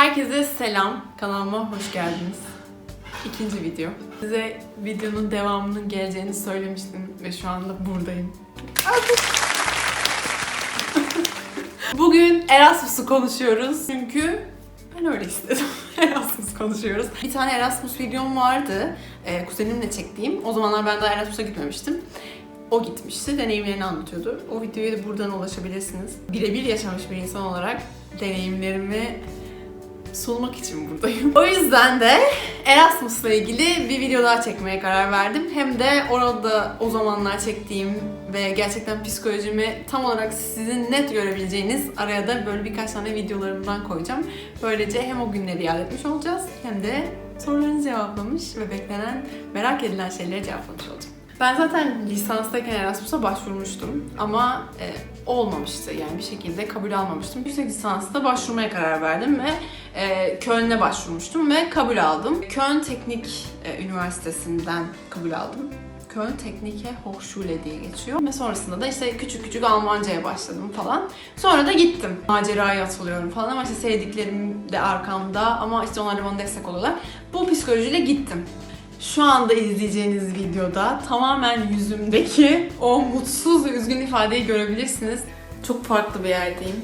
Herkese selam. Kanalıma hoş geldiniz. İkinci video. Size videonun devamının geleceğini söylemiştim ve şu anda buradayım. Bugün Erasmus'u konuşuyoruz çünkü ben öyle istedim. Erasmus konuşuyoruz. Bir tane Erasmus videom vardı. Ee, kuzenimle çektiğim. O zamanlar ben daha Erasmus'a gitmemiştim. O gitmişti, deneyimlerini anlatıyordu. O videoya da buradan ulaşabilirsiniz. Birebir yaşamış bir insan olarak deneyimlerimi sunmak için buradayım. O yüzden de Erasmus'la ilgili bir video daha çekmeye karar verdim. Hem de orada o zamanlar çektiğim ve gerçekten psikolojimi tam olarak sizin net görebileceğiniz araya da böyle birkaç tane videolarımdan koyacağım. Böylece hem o günleri yad etmiş olacağız hem de sorularınızı cevaplamış ve beklenen, merak edilen şeyleri cevaplamış olacağım. Ben zaten lisanstayken Erasmus'a başvurmuştum ama e, olmamıştı yani bir şekilde kabul almamıştım. Yüksek lisansta başvurmaya karar verdim ve e, Köln'e başvurmuştum ve kabul aldım. Köln Teknik e, Üniversitesi'nden kabul aldım. Köln Teknike Hochschule diye geçiyor. Ve sonrasında da işte küçük küçük Almanca'ya başladım falan. Sonra da gittim. Maceraya atılıyorum falan ama işte sevdiklerim de arkamda ama işte onlar da bana destek oluyorlar. Bu psikolojiyle gittim. Şu anda izleyeceğiniz videoda tamamen yüzümdeki o mutsuz ve üzgün ifadeyi görebilirsiniz. Çok farklı bir yerdeyim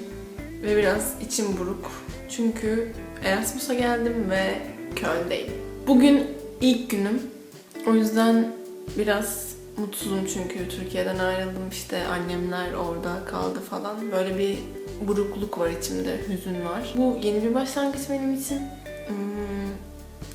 ve biraz içim buruk. Çünkü Erasmus'a geldim ve Köln'deyim. Bugün ilk günüm. O yüzden biraz mutsuzum çünkü Türkiye'den ayrıldım işte annemler orada kaldı falan. Böyle bir burukluk var içimde, hüzün var. Bu yeni bir başlangıç benim için. Hmm,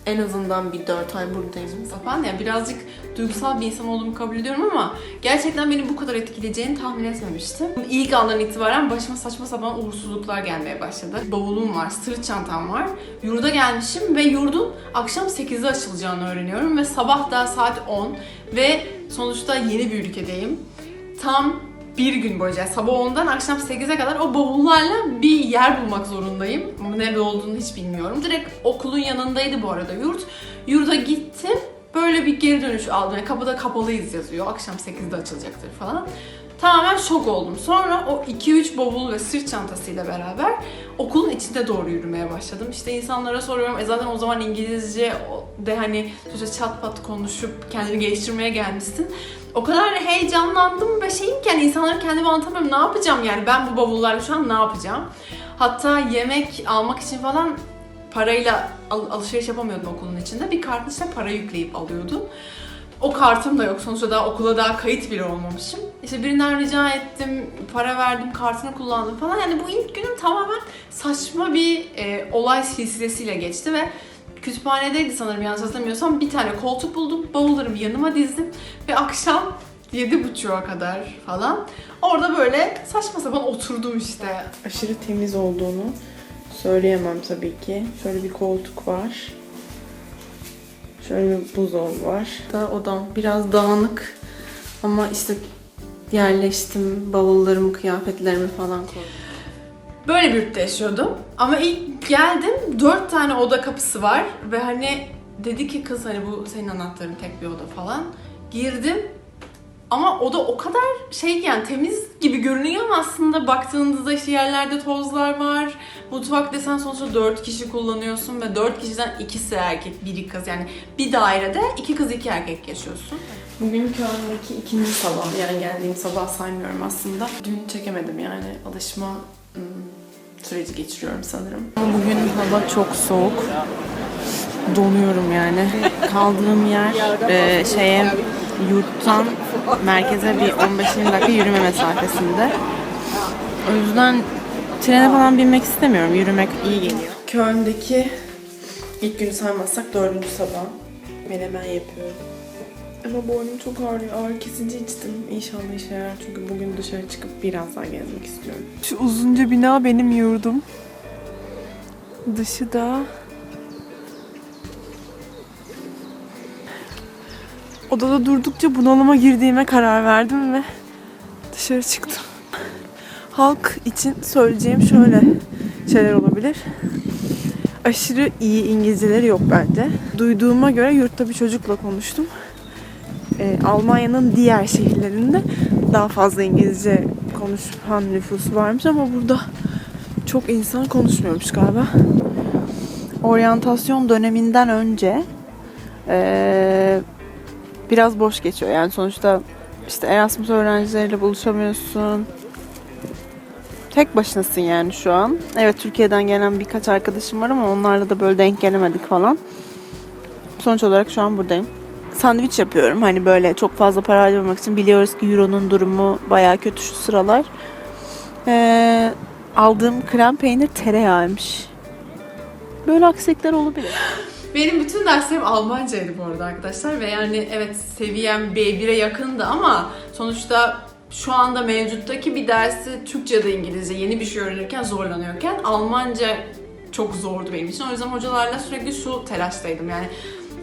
en azından bir 4 ay buradayım falan. Yani birazcık duygusal bir insan olduğumu kabul ediyorum ama gerçekten beni bu kadar etkileyeceğini tahmin etmemiştim. İlk andan itibaren başıma saçma sapan uğursuzluklar gelmeye başladı. Bavulum var, sırt çantam var. Yurda gelmişim ve yurdun akşam 8'de açılacağını öğreniyorum ve sabah da saat 10 ve sonuçta yeni bir ülkedeyim. Tam bir gün boyunca sabah 10'dan akşam 8'e kadar o bavullarla bir yer bulmak zorundayım. Nerede olduğunu hiç bilmiyorum. Direkt okulun yanındaydı bu arada yurt. Yurda gittim. Böyle bir geri dönüş aldım. Yani kapıda kapalıyız yazıyor. Akşam 8'de açılacaktır falan. Tamamen şok oldum. Sonra o 2-3 bavul ve sırt çantasıyla beraber okulun içinde doğru yürümeye başladım. İşte insanlara soruyorum. E zaten o zaman İngilizce de hani sonuçta çat pat konuşup kendini geliştirmeye gelmişsin. O kadar heyecanlandım ve şeyim ki yani insanlara kendimi anlatamıyorum. Ne yapacağım yani ben bu bavullarla şu an ne yapacağım? Hatta yemek almak için falan parayla al- alışveriş yapamıyordum okulun içinde. Bir kartın içine para yükleyip alıyordum. O kartım da yok. Sonuçta daha okula daha kayıt bile olmamışım. İşte birinden rica ettim, para verdim, kartını kullandım falan. Yani bu ilk günüm tamamen saçma bir e, olay silsilesiyle geçti ve kütüphanedeydi sanırım yanlış hatırlamıyorsam. Bir tane koltuk buldum, bavullarımı yanıma dizdim ve akşam yedi buçuğa kadar falan orada böyle saçma sapan oturdum işte. aşırı temiz olduğunu söyleyemem tabii ki. Şöyle bir koltuk var. Şöyle bir buzdolabı var. Da odam biraz dağınık ama işte yerleştim, bavullarımı, kıyafetlerimi falan koydum. Böyle bir yurtta yaşıyordum. Ama ilk geldim, dört tane oda kapısı var ve hani dedi ki kız hani bu senin anahtarın tek bir oda falan. Girdim ama oda o kadar şey yani temiz gibi görünüyor ama aslında baktığınızda işte yerlerde tozlar var. Mutfak desen sonuçta dört kişi kullanıyorsun ve dört kişiden ikisi erkek, biri kız. Yani bir dairede iki kız iki erkek yaşıyorsun. Bugün Köln'deki ikinci sabah. Yani geldiğim sabah saymıyorum aslında. Dün çekemedim yani. Alışma hmm, süreci geçiriyorum sanırım. Bugün hava çok soğuk. Donuyorum yani. Kaldığım yer e, şeye yurttan merkeze bir 15-20 dakika yürüme mesafesinde. O yüzden trene falan binmek istemiyorum. Yürümek iyi geliyor. Köln'deki ilk günü saymazsak dördüncü sabah. Menemen yapıyorum. Ama boynum çok ağrıyor. Ağrı kesici içtim. İnşallah işe yarar. Çünkü bugün dışarı çıkıp biraz daha gezmek istiyorum. Şu uzunca bina benim yurdum. Dışı da... Odada durdukça bunalıma girdiğime karar verdim ve dışarı çıktım. Halk için söyleyeceğim şöyle şeyler olabilir. Aşırı iyi İngilizceleri yok bence. Duyduğuma göre yurtta bir çocukla konuştum. Ee, Almanya'nın diğer şehirlerinde daha fazla İngilizce konuşan nüfusu varmış ama burada çok insan konuşmuyormuş galiba. oryantasyon döneminden önce eee, biraz boş geçiyor. Yani sonuçta işte Erasmus öğrencileriyle buluşamıyorsun. Tek başınasın yani şu an. Evet Türkiye'den gelen birkaç arkadaşım var ama onlarla da böyle denk gelemedik falan. Sonuç olarak şu an buradayım. Sandviç yapıyorum. Hani böyle çok fazla para harcamak için biliyoruz ki Euro'nun durumu bayağı kötü şu sıralar. Ee, aldığım krem peynir tereyağıymış. Böyle aksilikler olabilir. Benim bütün derslerim Almancaydı bu arada arkadaşlar ve yani evet seviyem B1'e yakındı ama sonuçta şu anda mevcuttaki bir dersi Türkçe ya da İngilizce yeni bir şey öğrenirken zorlanıyorken Almanca çok zordu benim için. O yüzden hocalarla sürekli şu telaştaydım yani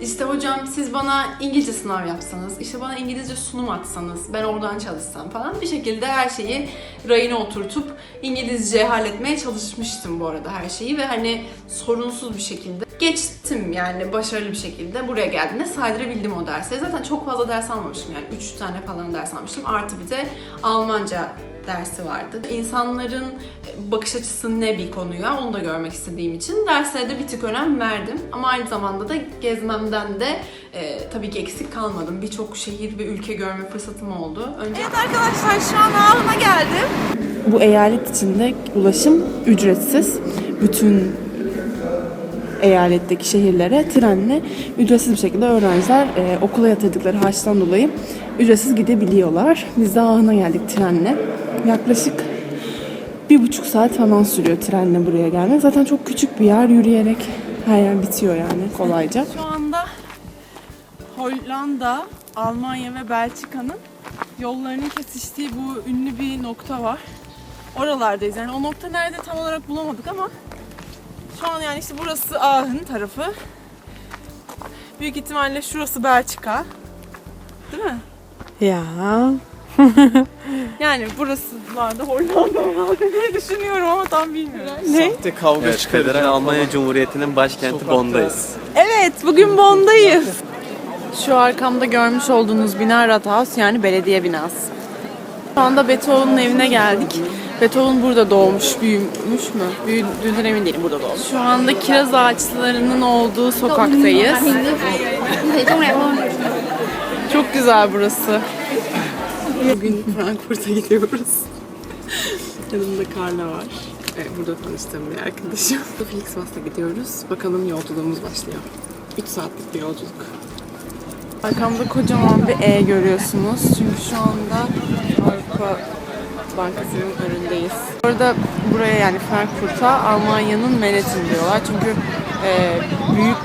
işte hocam siz bana İngilizce sınav yapsanız, işte bana İngilizce sunum atsanız, ben oradan çalışsam falan bir şekilde her şeyi rayına oturtup İngilizce halletmeye çalışmıştım bu arada her şeyi ve hani sorunsuz bir şekilde geçtim yani başarılı bir şekilde buraya geldiğimde saydırabildim o dersi. Zaten çok fazla ders almamıştım yani 3 tane falan ders almıştım. Artı bir de Almanca dersi vardı. İnsanların bakış açısı ne bir konuya onu da görmek istediğim için derslere de bir tık önem verdim. Ama aynı zamanda da gezmemden de e, tabii ki eksik kalmadım. Birçok şehir ve ülke görme fırsatım oldu. Önce Evet arkadaşlar şu an Ağrı'na geldim. Bu eyalet içinde ulaşım ücretsiz. Bütün eyaletteki şehirlere trenle ücretsiz bir şekilde öğrenciler e, okula yatırdıkları harçtan dolayı ücretsiz gidebiliyorlar. Biz de Ağrı'na geldik trenle. Yaklaşık bir buçuk saat falan sürüyor trenle buraya gelmek. Zaten çok küçük bir yer yürüyerek her yer bitiyor yani kolayca. Şu anda Hollanda, Almanya ve Belçika'nın yollarının kesiştiği bu ünlü bir nokta var. Oralardayız. Yani o nokta nerede tam olarak bulamadık ama şu an yani işte burası Aachen tarafı. Büyük ihtimalle şurası Belçika. Değil mi? Ya. Yani burası vardı Hollanda herhalde diye düşünüyorum ama tam bilmiyorum. Ne? Sahte kavga Evet, çıkaracağım. Federal Almanya Cumhuriyeti'nin başkenti Sokakta. Bonn'dayız. Evet, bugün Bond'dayız. Şu arkamda görmüş olduğunuz bina Rathaus yani belediye binası. Şu anda Beethoven'ın evine geldik. Beethoven burada doğmuş, büyümüş mü? Büyüdüğünden emin değilim burada doğmuş. Şu anda kiraz ağaçlarının olduğu sokaktayız. Çok güzel burası. Bugün Frankfurt'a gidiyoruz. Yanımda Carla var. Ee, Burada tanıştığım bir arkadaşım. Flixbus'la gidiyoruz. Bakalım yolculuğumuz başlıyor. 3 saatlik bir yolculuk. Arkamda kocaman bir E görüyorsunuz. Çünkü şu anda Avrupa Bankası'nın önündeyiz. Orada buraya yani Frankfurt'a Almanya'nın Manhattan diyorlar. Çünkü e, büyük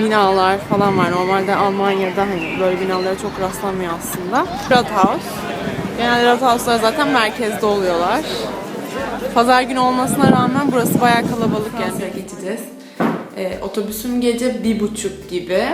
binalar falan var. Normalde Almanya'da hani böyle binalara çok rastlanmıyor aslında. Rathaus. Genelde Rathaus'lar zaten merkezde oluyorlar. Pazar günü olmasına rağmen burası bayağı kalabalık yani. geçeceğiz. Ee, otobüsüm gece bir buçuk gibi.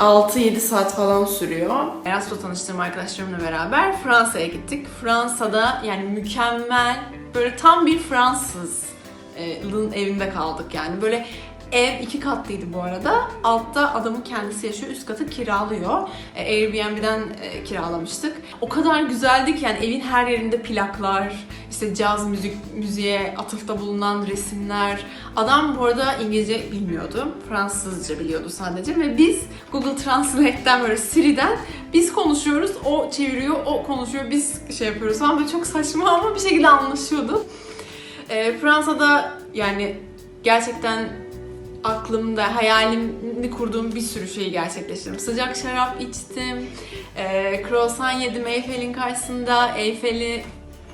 6-7 saat falan sürüyor. Erasmus'ta tanıştığım arkadaşlarımla beraber Fransa'ya gittik. Fransa'da yani mükemmel, böyle tam bir Fransız'ın evinde kaldık yani. Böyle ev iki katlıydı bu arada. Altta adamın kendisi yaşıyor, üst katı kiralıyor. E, Airbnb'den e, kiralamıştık. O kadar güzeldi ki yani evin her yerinde plaklar, işte caz müzik müziğe atıfta bulunan resimler. Adam bu arada İngilizce bilmiyordu. Fransızca biliyordu sadece ve biz Google Translate'ten böyle Siri'den biz konuşuyoruz, o çeviriyor, o konuşuyor, biz şey yapıyoruz falan böyle çok saçma ama bir şekilde anlaşıyordu. Ee, Fransa'da yani gerçekten aklımda hayalini kurduğum bir sürü şeyi gerçekleştirdim. Sıcak şarap içtim, e, croissant yedim Eyfel'in karşısında, Eyfel'i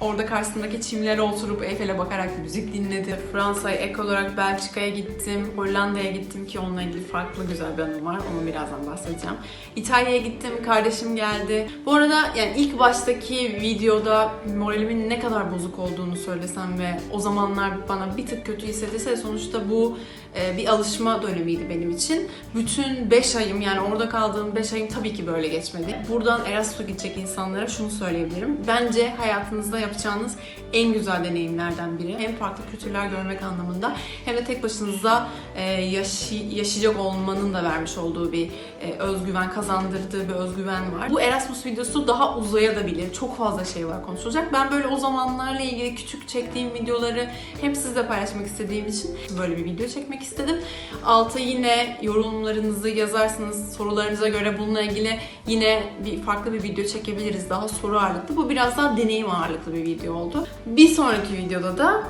Orada karşısındaki çimlere oturup Eyfel'e bakarak müzik dinledim. Fransa'ya ek olarak Belçika'ya gittim. Hollanda'ya gittim ki onunla ilgili farklı güzel bir anım var. Onu birazdan bahsedeceğim. İtalya'ya gittim. Kardeşim geldi. Bu arada yani ilk baştaki videoda moralimin ne kadar bozuk olduğunu söylesem ve o zamanlar bana bir tık kötü hissedilse sonuçta bu bir alışma dönemiydi benim için. Bütün 5 ayım yani orada kaldığım 5 ayım tabii ki böyle geçmedi. Buradan Erasmus'a gidecek insanlara şunu söyleyebilirim. Bence hayatınızda yapacağınız en güzel deneyimlerden biri. Hem farklı kültürler görmek anlamında hem de tek başınıza e, yaşayacak olmanın da vermiş olduğu bir e, özgüven, kazandırdığı bir özgüven var. Bu Erasmus videosu daha uzayabilir. Çok fazla şey var konuşulacak. Ben böyle o zamanlarla ilgili küçük çektiğim videoları hem sizle paylaşmak istediğim için böyle bir video çekmek istedim. Alta yine yorumlarınızı yazarsınız. Sorularınıza göre bununla ilgili yine bir farklı bir video çekebiliriz. Daha soru ağırlıklı. Bu biraz daha deneyim ağırlıklı bir video oldu. Bir sonraki videoda da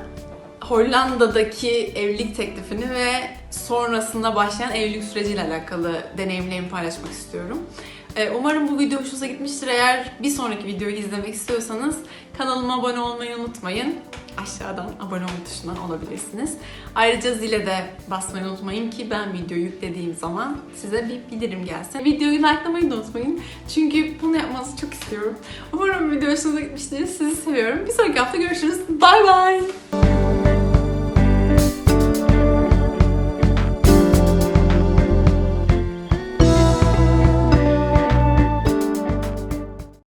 Hollanda'daki evlilik teklifini ve sonrasında başlayan evlilik süreciyle alakalı deneyimlerimi paylaşmak istiyorum. Ee, Umarım bu video hoşunuza gitmiştir. Eğer bir sonraki videoyu izlemek istiyorsanız kanalıma abone olmayı unutmayın. Aşağıdan abone olma tuşuna olabilirsiniz. Ayrıca zile de basmayı unutmayın ki ben video yüklediğim zaman size bir bildirim gelsin. Videoyu likelamayı da unutmayın. Çünkü bunu yapmanızı çok istiyorum. Umarım video hoşunuza gitmiştir. Sizi seviyorum. Bir sonraki hafta görüşürüz. Bye bye.